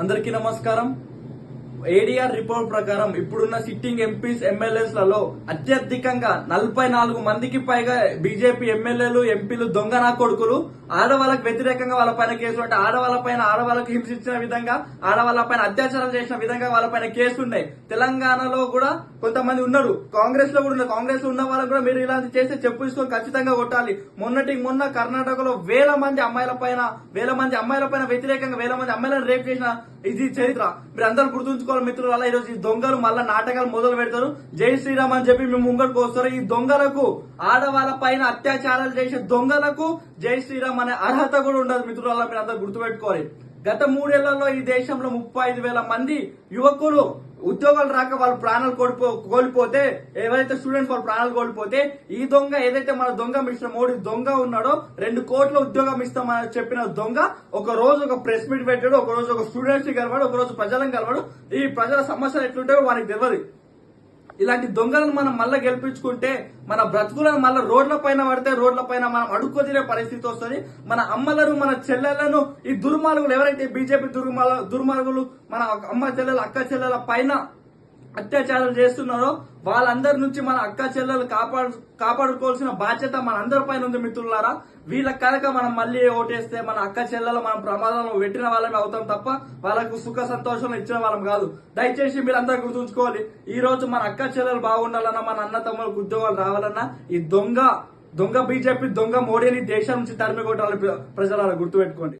అందరికీ నమస్కారం. ADR report ప్రకారం ఇప్పుడున్న సిట్టింగ్ ఎంపీస్ ఎమ్మెల్యేస్లలో అత్యధికంగా నలభై నాలుగు మందికి పైగా బీజేపీ ఎమ్మెల్యేలు ఎంపీలు దొంగ నా కొడుకులు. ఆడవాళ్ళకు వ్యతిరేకంగా వాళ్ళ పైన కేసులు అంటే ఆడవాళ్ళ పైన ఆడవాళ్ళకు హింసించిన విధంగా ఆడవాళ్ళ పైన అత్యాచారాలు చేసిన విధంగా వాళ్ళ పైన కేసులు ఉన్నాయి. తెలంగాణలో కూడా కొంతమంది ఉన్నారు. కాంగ్రెస్లో కూడా ఉన్నారు. కాంగ్రెస్లో ఉన్న వాళ్ళకు కూడా మీరు ఇలాంటి చేస్తే చెప్పు తీసుకొని ఖచ్చితంగా కొట్టాలి. మొన్నటికి మొన్న కర్ణాటకలో వేల మంది అమ్మాయిల పైన వేల మంది అమ్మాయిల పైన వ్యతిరేకంగా వేల మంది అమ్మాయిలను రేప్ చేసిన ఇది చరిత్ర. మీరు అందరూ గుర్తుంచుకోవాలి మిత్రులు అలా ఈరోజు ఈ దొంగలు మళ్ళీ నాటకాలు మొదలు పెడతారు. జై శ్రీరామ్ అని చెప్పి మేము ముంగడికి వస్తారు ఈ దొంగలకు ఆడవాళ్ళ పైన అత్యాచారాలు చేసే దొంగలకు జై శ్రీరామ్ అనే అర్హత కూడా ఉండదు మిత్రులు అలా మీరు అందరూ గుర్తుపెట్టుకోవాలి. గత మూడేళ్ళలో ఈ దేశంలో ముప్పై ఐదు వేల మంది యువకులు ఉద్యోగాలు రాక వాళ్ళు ప్రాణాలు కోల్పో కోల్పోతే ఎవరైతే స్టూడెంట్స్ వాళ్ళు ప్రాణాలు కోల్పోతే ఈ దొంగ ఏదైతే మన దొంగ మిస్టర్ మోడీ దొంగ ఉన్నాడో రెండు కోట్ల ఉద్యోగం ఇస్తామని చెప్పిన దొంగ ఒక రోజు ఒక ప్రెస్ మీట్ పెట్టాడు ఒక రోజు ఒక స్టూడెంట్స్ని కలవాడు ఒక రోజు ప్రజలను కలవాడు. ఈ ప్రజల సమస్యలు ఎట్లుంటాయో వారికి తెలియదు ఇలాంటి దొంగలను మనం మళ్ళీ గెలిపించుకుంటే మన బ్రతుకులను మళ్ళీ రోడ్ల పైన పడితే రోడ్ల పైన మనం అడుక్కు తినే పరిస్థితి వస్తుంది. మన అమ్మలను మన చెల్లెలను ఈ దుర్మార్గులు ఎవరైతే బీజేపీ దుర్మార్గులు మన అమ్మ చెల్లెల అక్క చెల్లెల పైన అత్యాచారాలు చేస్తున్నారో వాళ్ళందరి నుంచి మన అక్క చెల్లెలు కాపాడు కాపాడుకోవాల్సిన బాధ్యత మన అందరి పైన ఉంది మిత్రులారా. వీళ్ళ కనుక మనం మళ్ళీ ఓటేస్తే మన అక్క చెల్లెలు మనం ప్రమాదంలో పెట్టిన వాళ్ళమే అవుతాం తప్ప వాళ్ళకు సుఖ సంతోషం ఇచ్చిన వాళ్ళం కాదు. దయచేసి మీరు గుర్తుంచుకోవాలి. ఈ రోజు మన అక్క చెల్లెలు బాగుండాలన్నా మన అన్న తమ్ములకు ఉద్యోగాలు రావాలన్నా ఈ దొంగ దొంగ బీజేపీ దొంగ మోడీని దేశం నుంచి తరిమి కొట్టాలి ప్రజల గుర్తుపెట్టుకోండి.